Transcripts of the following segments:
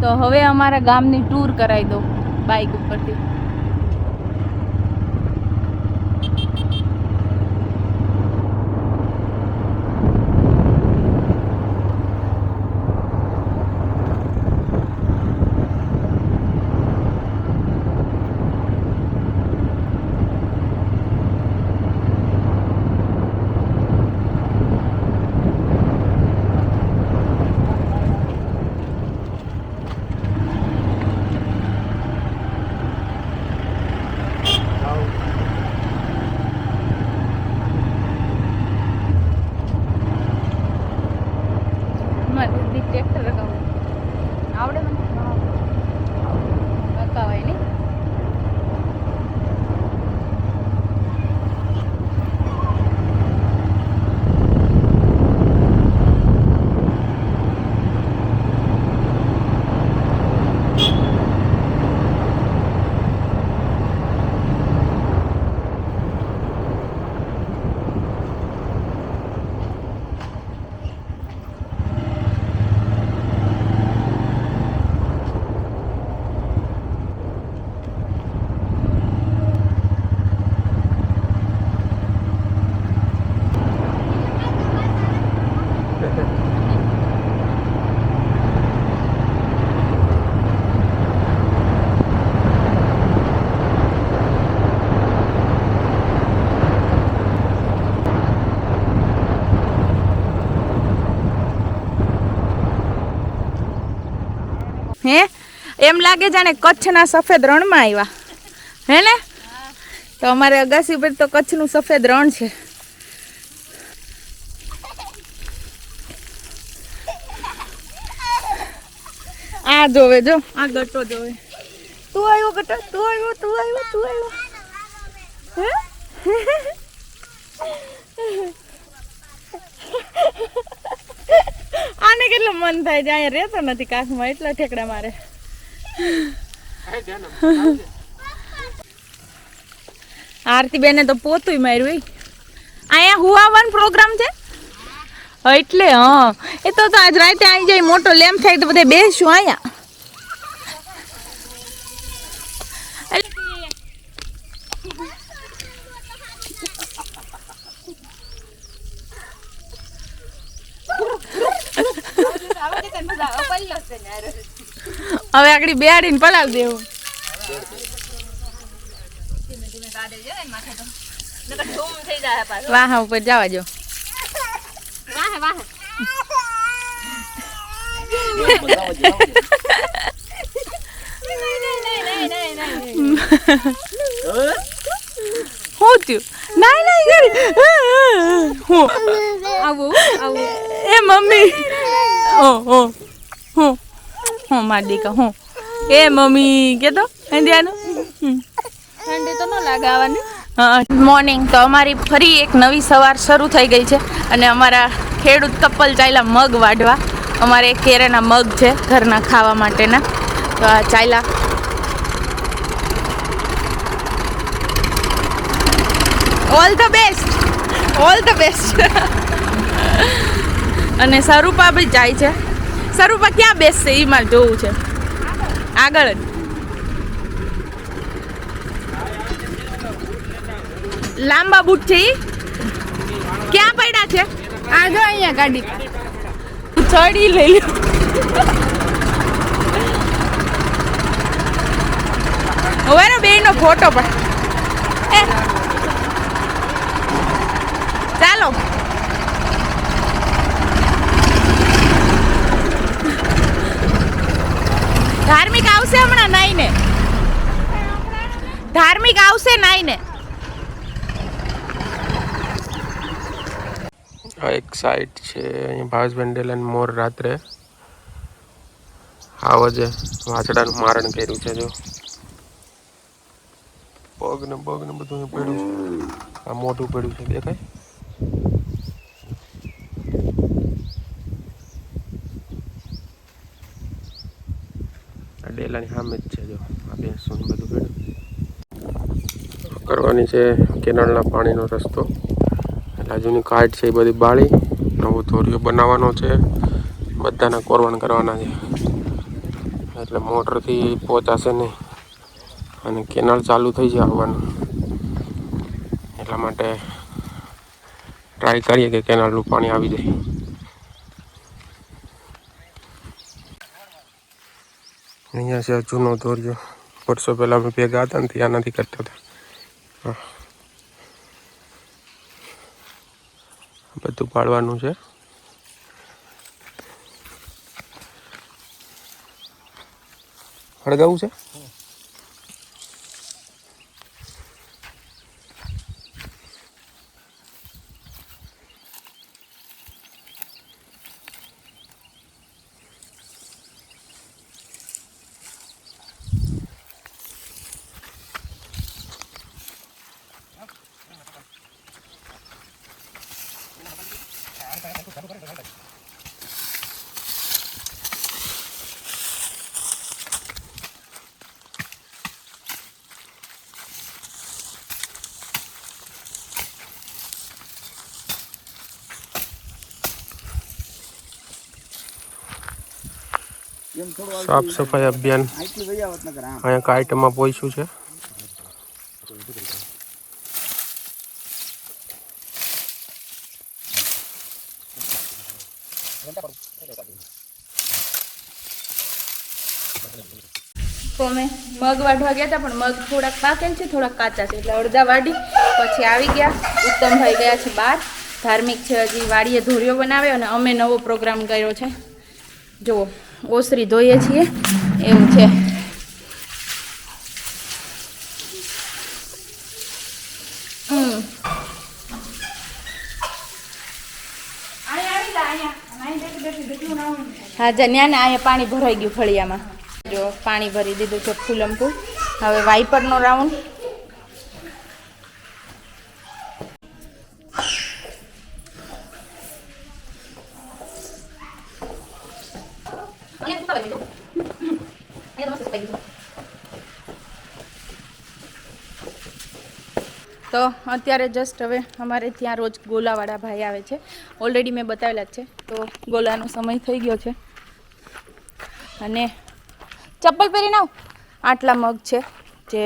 તો હવે અમારા ગામની ટૂર કરાવી દો બાઇક ઉપરથી મારે દીદી ટ્રેક્ટર રકાવું આવડે મને રકાવાય નહીં હે? એમ લાગે જાણે કચ્છના સફેદ રણમાં આવ્યા હે ને? તો અમારે અગાસી પર તો કચ્છનું સફેદ રણ છે. આ જોવે જો. આ ગટો જોવે. તું આવ્યો ગટો? તું આવ્યો તું આવ્યો તું આવ્યો હે? આને કેટલું મન થાય છે? અહીંયા રહેતો નથી કાખમાં એટલા ઠેકડા મારે. આરતી બેને તો પોતું માર્યું. અહીંયા હુવાવન પ્રોગ્રામ છે? એટલે, હા. એ તો આજ રાતે આવી જાય, મોટો લેમ્પ થાય તો બધે બેસશું અહીંયા. હવે આગળ બેડીને પલાવી દેવું. વાહ ઉપર જવા જો હું થયું? ના ના આવું આવું. એ મમ્મી. ઓ હું હું માર દીકા હું. એ મમ્મી કે તો અંધિયાનું ઠંડી તો ન લાગે આવવાની. મોર્નિંગ તો અમારી ફરી એક નવી સવાર શરૂ થઈ ગઈ છે અને અમારા ખેડૂત કપલ ચાલ્યા મગ વાઢવા. અમારે કેરેના મગ છે ઘરના ખાવા માટેના. તો આ ચાલ્યા all the best all the best અને સ્વરૂપા બી જાય છે. સ્વરૂપા ક્યાં બેસશે એ મારે જોવું છે. આગળ. જ લાંબા બૂટ છે એ ક્યાં પડ્યા છે? આગળ અહીંયા ગાડી. ચડી લઈ લો હવે બેનો ફોટો પણ એ ચાલો ધાર્મિક આવશે હમણાં નાઈને. ધાર્મિક આવશે નાઈને. આ એક સાઈડ છે, અહીંયા ભાવેશભાઈ અને મોર રાત્રે. આવજે વાછડાનું મારણ કર્યું છે, જો. પગ ને પગ ને બધું પડ્યું છે. આ મોઢું પડ્યું છે, દેખાય? આ ડેલાની સામે જ છે જો. આ બેસું બધું ભેડું કરવાની છે કેનાલના પાણીનો રસ્તો. એટલે જૂની કાટ છે એ બધી બાળી. નવો ધોરિયો બનાવવાનો છે. બધાના કોરવાણ કરવાના છે. એટલે મોટરથી પહોંચાશે નહીં. અને કેનાલ ચાલુ થઈ જાય આવવાનું. એટલા માટે ટ્રાય કરીએ કે કેનાલનું પાણી આવી જાય. અહીંયા છે જૂનો દોર્યો. વર્ષો પહેલાં અમે ભેગા હતા ને ત્યાં નથી કરતા હતા. બધું પાડવાનું છે. હળગાવું છે? સાફ સફાઈ અભિયાન. અહીંયા કાંઈટમાં પહોંચ્યું છે. મગ વાઢવા ગયા હતા, પણ મગ થોડાક પાકેલ છે, થોડાક કાચા છે, એટલે અડધા વાઢી, પછી આવી ગયા. ઉત્તમભાઈ ગયા છે બહાર. ધાર્મિક છે હજી વાડીએ ધોરિયો બનાવ્યો અને અમે નવો પ્રોગ્રામ કર્યો છે. જુઓ. ઓસરી ધોઈએ છીએ. એવું છે. હા, જા, ન્યા ને અહીંયા પાણી ભરાઈ ગયું ફળિયામાં. જો, પાણી ભરી દીધું છે ફૂલમ ફૂલ હવે વાઇપરનો રાઉન્ડ. તો અત્યારે જસ્ટ હવે અમારે ત્યાં રોજ ગોલાવાળા ભાઈ આવે છે. ઓલરેડી મેં બતાવેલા જ છે. તો ગોલાનો સમય થઈ ગયો છે. અને ચપ્પલ પહેરીને આટલા મગ છે. જે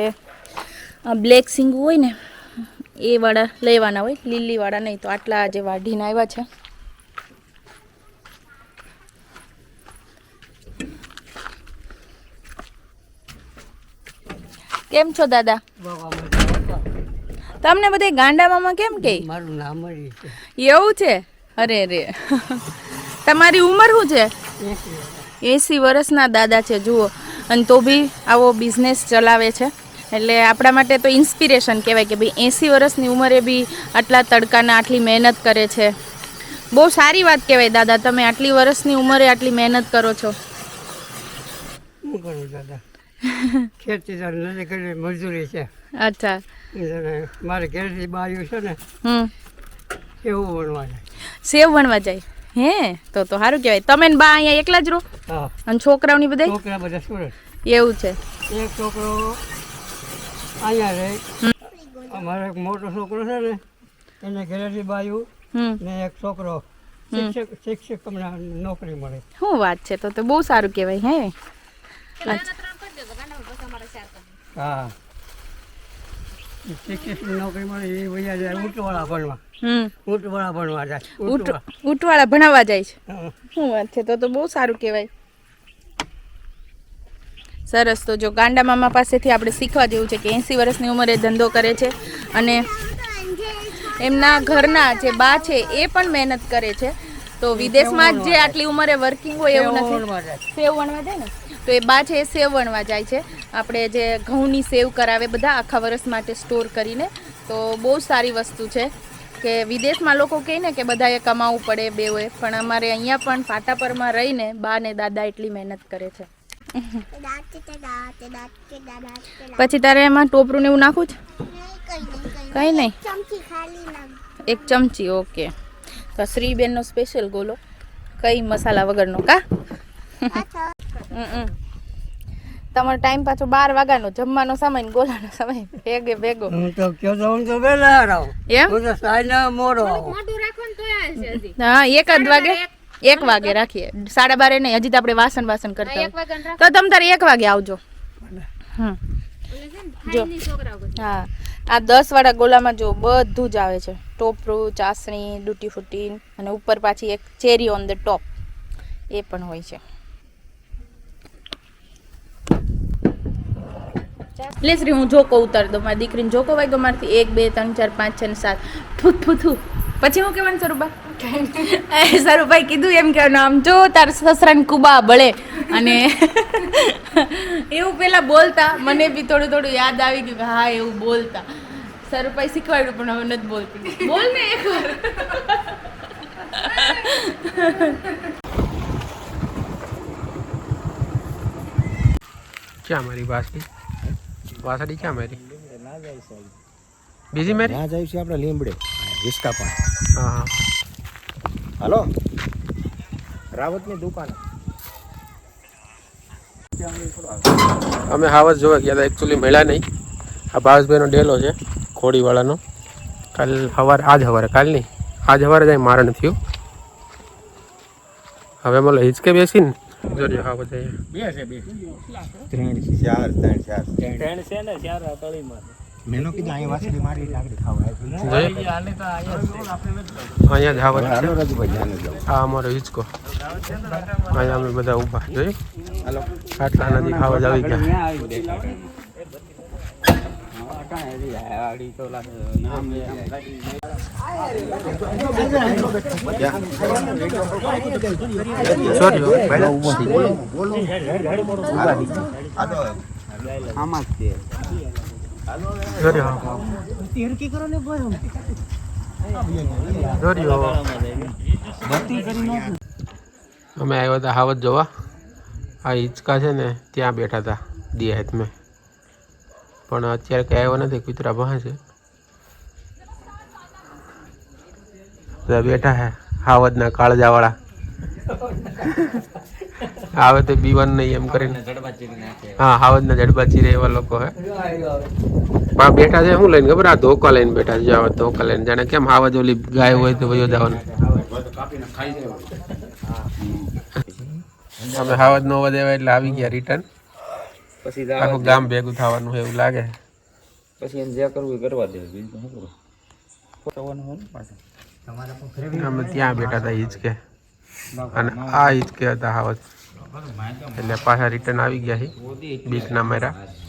બ્લેક સિંગ હોય ને, એ વાળા લેવાના હોય. લીલીવાળા નહીં તો આટલા જે વાઢીને આવ્યા છે. કેમ છો દાદા? તમને બધે ગાંડા મામા કેમ કે? મારું નામ જ એવું છે? અરે રે. તમારી ઉંમર શું છે? એંસી વર્ષના દાદા છે જુઓ. અને તો બી આવો બિઝનેસ ચલાવે છે. એટલે આપણા માટે તો ઇન્સ્પિરેશન કહેવાય કે ભાઈ એંસી વર્ષની ઉંમરે બી આટલા તડકાના આટલી મહેનત કરે છે. બહુ સારી વાત કહેવાય દાદા તમે આટલી વર્ષની ઉંમરે આટલી મહેનત કરો છો. શું કરું દાદા? ખેતી મજૂરી છે. અચ્છા. મારે ઘેરથી બાયું છે ને હમ. એવું ભણવા જાય. સેવ ભણવા જાય. હે? તો તો સારું કહેવાય. તમે ને બા અહીંયા એકલા જ રહો? હા. અને છોકરાઓની બધા છોકરા બધા સુરત એવું છે. એક છોકરો અહીંયા રહે. અમારો એક મોટો છોકરો છે ને એને ઘરેથી બાયું હમ. ને એક છોકરો શિક્ષક શિક્ષક હમણાં નોકરી મળે. શું વાત છે? તો તો બહુ સારું કહેવાય હે? હા. ઊંટવાળા ભણાવવા જાય છે. શું વાત છે તો તો બહુ સારું કહેવાય. સરસ તો જો ગાંડા મામા પાસેથી આપણે શીખવા જેવું છે કે એંસી વર્ષની ઉંમરે ધંધો કરે છે અને એમના ઘરના જે બા છે એ પણ મહેનત કરે છે. તો વિદેશમાં જ જે આટલી ઉંમરે વર્કિંગ હોય એવું નથી. સેવ વણવા જાય ને તો એ બા છે એ સેવ વણવા જાય છે. આપણે જે ઘઉંની સેવ કરાવે બધા આખા વર્ષ માટે સ્ટોર કરીને તો બહુ સારી વસ્તુ છે કે વિદેશમાં લોકો કહે ને કે બધાએ કમાવું પડે બેઓએ પણ અમારે અહીંયા પણ પાટાપરમાં રહીને બા ને દાદા એટલી મહેનત કરે છે. પછી તારે એમાં ટોપરું ને એવું નાખું છે? કંઈ નહીં એક ચમચી ઓકે. તો શ્રીબેનનો સ્પેશિયલ ગોલો? કઈ મસાલા વગરનો કા? હમ. તમારો ટાઈમ પાછો બાર વાગ્યાનો જમવાનો સમય ને ગોલાનો સમય. ભેગે ભેગો. હું તો કયો જાઉં તો વેલા આવ એમ? હું તો સાંજના મોડો આવું. હા એક જ વાગે? એક. વાગે રાખીએ. સાડા બારે નહીં હજી તો આપણે વાસણ વાસણ કરતા તો તમ તારે એક વાગે આવજો. હમ. જો. હા. આ દસ વાળા ગોલામાં જો બધું જ આવે છે. ટોપરું ચાસણી ડૂટી ફૂટી અને ઉપર પાછી એક ચેરી ઓન ધ ટોપ એ પણ હોય છે. એટલે શ્રી હું જોકો ઉતાર દઉં. મારી દીકરીને જોકો વાગ્યો મારથી. એક બે ત્રણ ચાર પાંચ છ ને સાત. થુ થુ થુ. પછી હું કહેવાનું એ સરુભાઈ કીધું એમ કહેવાનું આમ જો તાર સસરાને કુબા બળે. અને એવું પેલા બોલતા. મને બી થોડું થોડું યાદ આવી ગયું કે હા એવું બોલતા. સર સરુભાઈ શીખવાડ્યું પણ હવે નથી બોલતી. બોલ ને એકવાર. ક્યાં મારી વાસડી? વાસડી ક્યાં મારી? બીજી મારી? ના જાય છે આપણે લીમડે વિસ્કા પણ હા. હાલો. રાવતની દુકાન. અમે હાવસ જોવા ગયા હતા. એકચ્યુઅલી મળ્યા નહીં. આ ભાવેશભાઈનો ડેલો છે ખોડીવાળાનો. કાલ સવારે આજ સવારે કાલ નહીં આજ સવારે જાય મારણ થયું. હવે મને હિંચકે બેસીને જોજો હા બધા. બે છે બે. ત્રણ ચાર ત્રણ ચાર. ત્રણ છે ને ચાર તળીમાં. મેનો કીધું અહીંયા વાસળી મારી લાકડી ખાવા અહીંયા જ હાવસ છે. હાલો રાજુભાઈ ધ્યાન જાઓ આ અમારો હિંચકો. અહીંયા અમે બધા ઊભા. આવી ગયા. આમાં જ જોજો અમે આવ્યા હતા હાવત જોવા. આ હિંચકા છે ને ત્યાં બેઠા હતા દિયાત મેં પણ અત્યારે કઈ આવ્યો નથી કુતરા ભહે છે. બેઠા હે હાવદના કાળજાવાળા. આવે તો બીવાન નહીં એમ કરીને. હા હાવજના જડબા ચીરે એવા લોકો હે. પણ બેઠા છે શું લઈને ખબર આ ધોકા લઈને બેઠા છે આવે ધોકા લઈને. જાણે કેમ હાવજ ઓલી ગાય હોય તો વયો જવાનું. અમે હાવજ નો વધે એટલે આવી ગયા રિટર્ન પછી આખું ગામ ભેગું થવાનું હોય એવું લાગે. પછી એને જે કરવું એ કરવા દે બીજું શું કરું ફોટોવાનું હોય ને પાછું અમે ત્યાં બેઠા હતા હિંચકે અને આ હિંચકે હતા હાવજ એટલે પાછા રિટર્ન આવી ગયા છે. બીકના મેરા. માર્યા